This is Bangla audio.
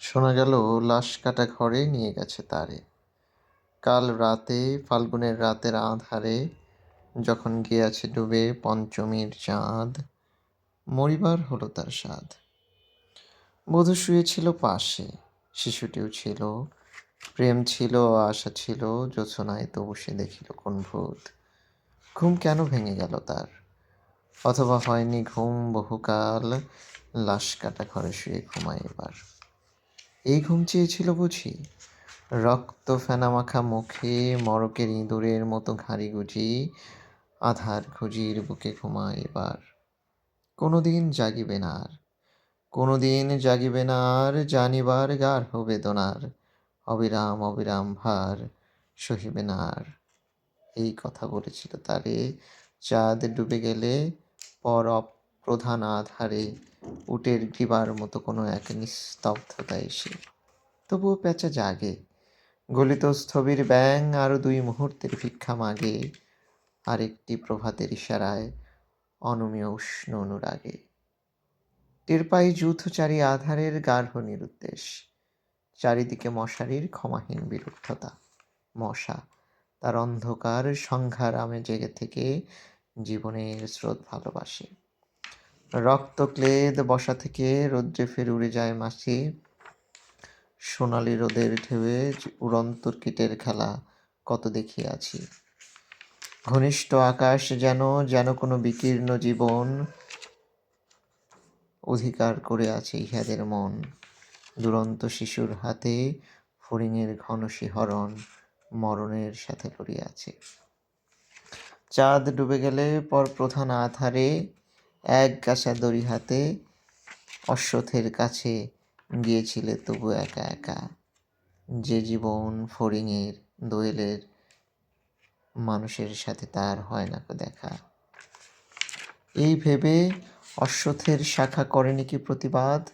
শোনা গেল, লাশ কাটা ঘরে নিয়ে গেছে তারে। কাল রাতে, ফাল্গুনের রাতের আধারে যখন গিয়াছে ডুবে পঞ্চমীর চাঁদ, মরিবার হলো তার স্বাদ। বধূ শুয়েছিল পাশে, শিশুটিও ছিল, প্রেম ছিল, আশা ছিল জোছনায় তবু সে দেখিল কোন ভূত। ঘুম কেন ভেঙে গেল তার? অথবা হয়নি ঘুম বহুকাল, লাশ কাটা ঘরে শুয়ে ঘুমায় এবার। এই ঘুম চেয়েছিল বুঝি? রক্ত ফেনামাখা মুখে, মরকের ইঁদুরের মতো ঘাড়ি গুজি, আধার খুঁজির বুকে ঘুমায় এবার। কোনো দিন জাগিবে না আর। কোনো দিন জাগিবে না আর, জানিবার গার বেদনার। অবিরাম অবিরাম ভার সহিবে না আর। এই কথা বলেছিল তারে, চাঁদ ডুবে গেলে পর অপ্রধান আধারে উটের গ্রীবার মতো কোনো এক নিস্তব্ধতা এসে। তবুও পেঁচা জাগে। গলিত স্থবির ব্যাং আরও দুই মুহূর্তের ভিক্ষা মাগে। আরেকটি প্রভাতের ইশারায় অনমীয় উষ্ণ অনুরাগে। টের পাই যূথচারী আধারের গার্হ নিরুদ্দেশ। চারিদিকে মশারির ক্ষমাহীন বিরুদ্ধতা। মশা, তার অন্ধকার সংঘারামে জেগে থেকে জীবনের স্রোত ভালোবাসে। রক্তক্লেদ বসা থেকে রৌদ্রে ফের উড়ে যায় মাসি। সোনালি রোদের ঢেউয়ে উড়ন্ত কীটের খেলা কত দেখিয়াছি। ঘনিষ্ঠ আকাশ যেন যেন কোনো বিকীর্ণ জীবন অধিকার করে আছে ইহাদের মন। দুরন্ত শিশুর হাতে ফড়িংয়ের ঘন শিহরণ মরণের সাথে লড়িয়াছে চাঁদ ডুবে গেলে পর প্রধান আধারে এক গাছা দড়ি হাতে অশ্বথের কাছে গিয়েছিলে তবু একা একা। যে জীবন ফড়িংয়ের দোয়েলের মানুষের সাথে তার হয় না দেখা। এই ভেবে অশ্বথের শাখা করেনি কি প্রতিবাদ?